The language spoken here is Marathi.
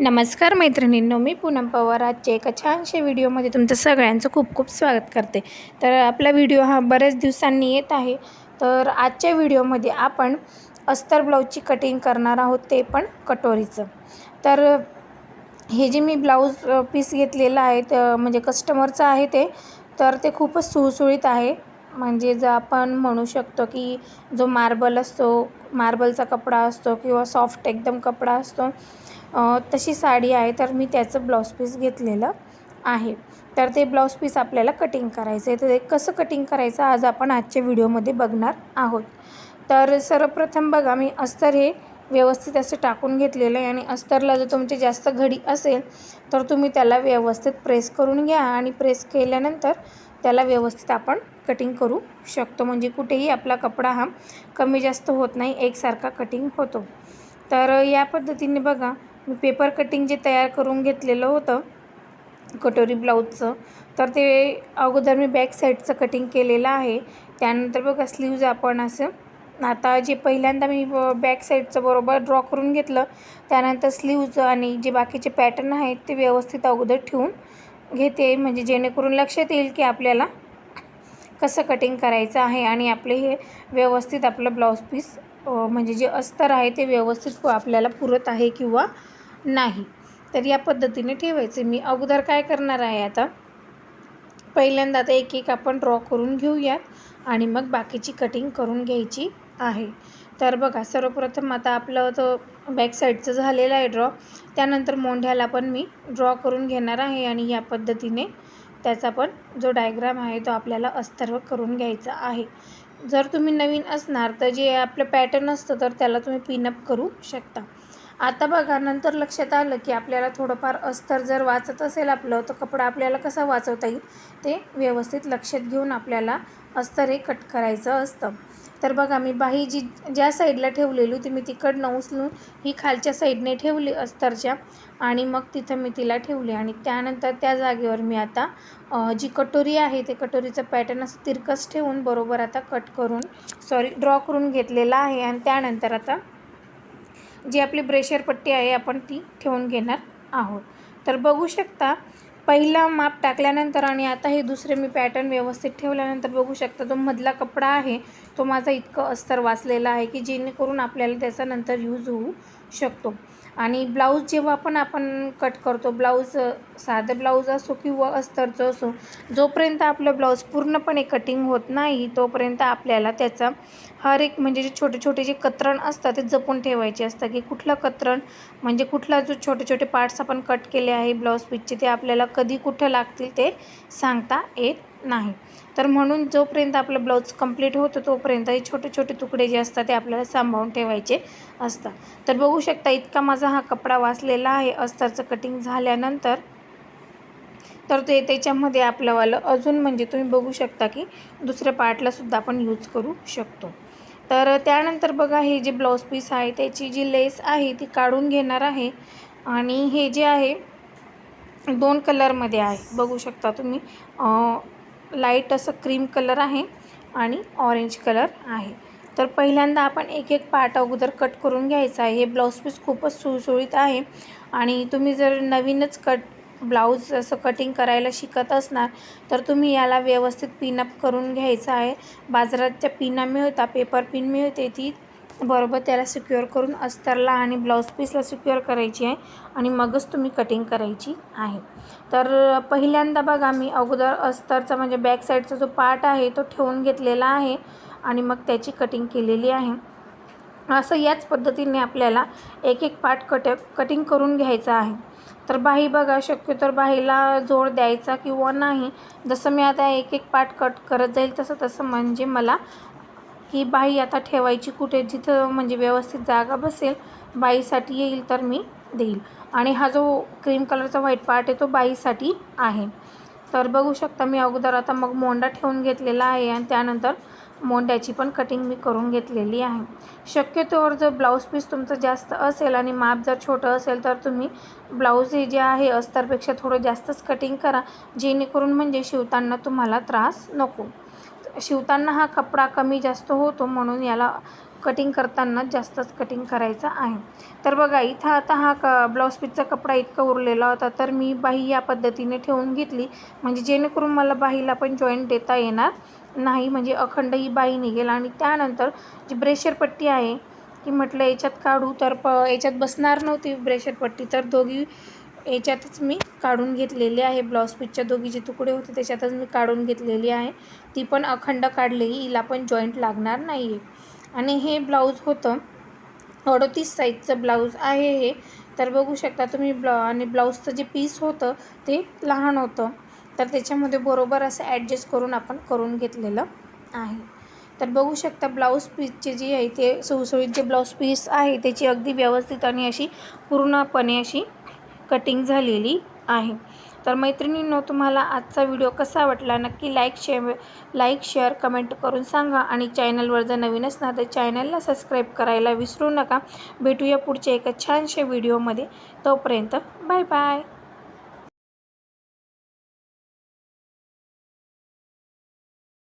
नमस्कार मैत्रिणींनो मी पूनम पवार. आजच्या एका छानशा व्हिडिओमध्ये तुमचं सगळ्यांचं खूप खूप स्वागत करते. तर आपला व्हिडिओ हा बऱ्याच दिवसांनी येत आहे. तर आजच्या व्हिडिओमध्ये आपण अस्तर ब्लाऊजची कटिंग करणार आहोत ते पण कटोरीचं. तर हे जे मी ब्लाऊज पीस घेतलेलं आहे तर म्हणजे कस्टमरचं आहे ते तर ते खूपच सुळसुळीत आहे. म्हणजे जर आपण म्हणू शकतो की जो मार्बल असतो मार्बलचा कपडा असतो किंवा सॉफ्ट एकदम कपडा असतो तशी साडी आहे तर मी त्याचं ब्लाऊज पीस घेतलेलं आहे. तर ते ब्लाऊज पीस आपल्याला कटिंग करायचं आहे तर ते कसं कटिंग करायचं आज आपण आजच्या व्हिडिओमध्ये बघणार आहोत. तर सर्वप्रथम बघा मी अस्तर हे व्यवस्थित असं टाकून घेतलेलं आहे आणि अस्तरला जर तुमची जास्त घडी असेल तर तुम्ही त्याला व्यवस्थित प्रेस करून घ्या आणि प्रेस केल्यानंतर त्याला व्यवस्थित आपण कटिंग करू शकतो. म्हणजे कुठेही आपला कपडा हा कमी जास्त होत नाही एकसारखा कटिंग होतो. तर या पद्धतीने बघा मी पेपर कटिंग जे तयार करून घेतलेलं होतं कटोरी ब्लाऊजचं तर ते अगोदर मी बॅक साईडचं कटिंग केलेलं आहे. त्यानंतर बघा स्लीव्ज आपण असं आता जे पहिल्यांदा मी बॅक साईडचं बरोबर ड्रॉ करून घेतलं त्यानंतर स्लीव्ज आणि जे बाकीचे पॅटर्न आहेत ते व्यवस्थित अगोदर ठेवून घेते. म्हणजे जेणेकरून लक्षात येईल की आपल्याला कसं कटिंग करायचं आहे आणि आपले हे व्यवस्थित आपलं ब्लाऊज पीस म्हणजे जे अस्तर आहे ते व्यवस्थित आपल्याला पुरत आहे किंवा नाही. तर या पद्धतीने ठेवायचे. मी अगोदर काय करणार आहे आता? पहिल्यांदा आता एक एक आपण ड्रॉ करून घेऊयात आणि मग बाकीची कटिंग करून घ्यायची आहे. तर बघा सर्वप्रथम आता आपलं तो बॅक साईडचं झालेलं आहे ड्रॉ त्यानंतर मोंढ्याला पण मी ड्रॉ करून घेणार आहे आणि या पद्धतीने त्याचा पण जो डायग्राम आहे तो आपल्याला अस्तर्व करून घ्यायचा आहे. जर तुम्ही नवीन असणार तर जे आपलं पॅटर्न असतं तर त्याला तुम्ही पिनअप करू शकता. आता बघा नंतर लक्षात आलं की आपल्याला थोडंफार अस्तर जर वाचत असेल आपलं तर कपडा आपल्याला कसा वाचवता येईल? ते व्यवस्थित लक्षात घेऊन आपल्याला अस्तर हे कट करायचं असतं. तर बघा मी बाही जी ज्या साईडला ठेवलेली होती मी तिकडनं उचलून ही खालच्या साईडने ठेवली अस्तरच्या आणि मग तिथं मी तिला ठेवली आणि त्यानंतर त्या जागेवर मी आता जी कटोरी आहे ते कटोरीचं पॅटर्न असं तिरकस ठेवून बरोबर आता कट करून सॉरी ड्रॉ करून घेतलेला आहे आणि त्यानंतर आता जी आपली ब्रेशर पट्टी आहे आपण ती ठेवून घेणार आहोत. तर बघू शकता पहिला माप टाकल्यानंतर आणि आता हे दुसरे मी पॅटर्न व्यवस्थित ठेवल्यानंतर बघू शकता जो मधला कपडा आहे तो माझा इतकं अस्तर वाचलेला आहे की जेणेकरून आपल्याला त्याचा नंतर यूज होऊ शकतो. आणि ब्लाऊज जेव्हा पण आपण कट करतो ब्लाऊज साधं ब्लाऊज असो किंवा अस्तरचं असो जोपर्यंत आपलं ब्लाऊज पूर्णपणे कटिंग होत नाही तोपर्यंत आपल्याला त्याचा हर एक म्हणजे जे छोटे छोटे जे कतरण असतात ते जपून ठेवायचे असतं की कुठलं कतरण म्हणजे कुठला जो छोटे छोटे पार्ट्स आपण कट केले आहे ब्लाऊज पीसचे ते आपल्याला कधी कुठं लागतील ते सांगता येत नाही. तर म्हणून जोपर्यंत आपलं ब्लाऊज कंप्लीट होतं तोपर्यंत हे छोटे छोटे तुकडे जे असतात ते आपल्याला सांभाळून ठेवायचे असतात. तर बघू शकता इतका माझा हा कपडा वाचलेला आहे. अस्तरचं कटिंग झाल्यानंतर तर ते त्याच्यामध्ये आपलंवालं अजून म्हणजे तुम्ही बघू शकता की दुसऱ्या पार्टलासुद्धा आपण यूज करू शकतो. तर त्यानंतर बघा हे जे ब्लाऊज पीस आहे त्याची जी लेस आहे ती काढून घेणार आहे. आणि हे जे आहे दोन कलरमध्ये आहे. बघू शकता तुम्ही लाइट असं क्रीम कलर आहे आणि ऑरेंज कलर आहे. तर पहिल्यांदा आपण एक एक पार्ट अगोदर कट करून घ्यायचा आहे. हे ब्लाऊज पीस खूपच सुळसुळीत आहे आणि तुम्ही जर नवीनच कट ब्लाऊज असं कटिंग करायला शिकत असणार तर तुम्ही याला व्यवस्थित पिनअप करून घ्यायचं आहे. बाजारात पिना मिळता पेपर पिन मिळते ती बरोबर त्याला सिक्युअर करून अस्तरला आणि ब्लाऊज पीसला सिक्युअर करायची आहे आणि मगच तुम्ही कटिंग करायची आहे. तर पहिल्यांदा बघा मी अगोदर अस्तरचा म्हणजे बॅक साईडचा जो पार्ट आहे तो ठेवून घेतलेला आहे आणि मग त्याची कटिंग केलेली आहे. असं याच पद्धतीने आपल्याला एक एक पार्ट कट कटिंग करून घ्यायचा आहे. तर बाही बघा शक्यतो बाहीला जोड द्यायचा किंवा नाही. जसं मी आता एक एक पार्ट कट करत जाईल तसं तसं म्हणजे मला ही बाई आता ठेवायची कुठे? जिथं म्हणजे व्यवस्थित जागा बसेल बाईसाठी येईल तर मी देईल. आणि हा जो क्रीम कलरचा व्हाईट पार्ट आहे तो बाईसाठी आहे. तर बघू शकता मी अगोदर आता मग मोंडा ठेवून घेतलेला आहे आणि त्यानंतर मोंड्याची पण कटिंग मी करून घेतलेली आहे. शक्यतोवर जर ब्लाऊज पीस तुमचं जास्त असेल आणि माप जर छोटं असेल तर तुम्ही ब्लाऊज हे जे आहे अस्तरपेक्षा थोडं जास्तच कटिंग करा जेणेकरून म्हणजे शिवताना तुम्हाला त्रास नको. शिवताना हा कपडा कमी जास्त होतो म्हणून याला कटिंग करताना जास्तच कटिंग करायचं आहे. तर बघा इथं आता हा क ब्लाऊज पीसचा कपडा इतका उरलेला होता तर मी बाही या पद्धतीने ठेवून घेतली. म्हणजे जेणेकरून मला बाहीला पण जॉईंट देता येणार नाही म्हणजे अखंड ही बाही निघेल. आणि त्यानंतर जी ब्रेशर पट्टी आहे की म्हटलं याच्यात काढू तर प याच्यात बसणार नव्हती ब्रेशर पट्टी तर दोघी याच्यातच मी काढून घेतलेली आहे. ब्लाऊज पीसच्या दोघी जे तुकडे होते त्याच्यातच मी काढून घेतलेली आहे. ती पण अखंड काढलेली हिला पण जॉईंट लागणार नाही आहे आणि हे ब्लाऊज होतं अडतीस साईजचं ब्लाऊज आहे हे. तर बघू शकता तुम्ही ब्ला आणि ब्लाऊजचं जे पीस होतं ते लहान होतं. तर त्याच्यामध्ये बरोबर असं ॲडजस्ट करून आपण करून घेतलेलं आहे. तर बघू शकता ब्लाऊज पीसचे जे आहे ते सुळसुळीत जे ब्लाऊज पीस आहे त्याची अगदी व्यवस्थित आणि अशी पूर्णपणे अशी कटिंग झालेली आहे. तर मैत्रिणींनो तुम्हाला आजचा व्हिडिओ कसा वाटला? नक्की like share like share comment करून सांगा. आणि चॅनलवर जर नवीन असणार तर चॅनलला सबस्क्राईब करायला विसरू नका. भेटूया पुढच्या एका छानशा व्हिडिओमध्ये तोपर्यंत बाय बाय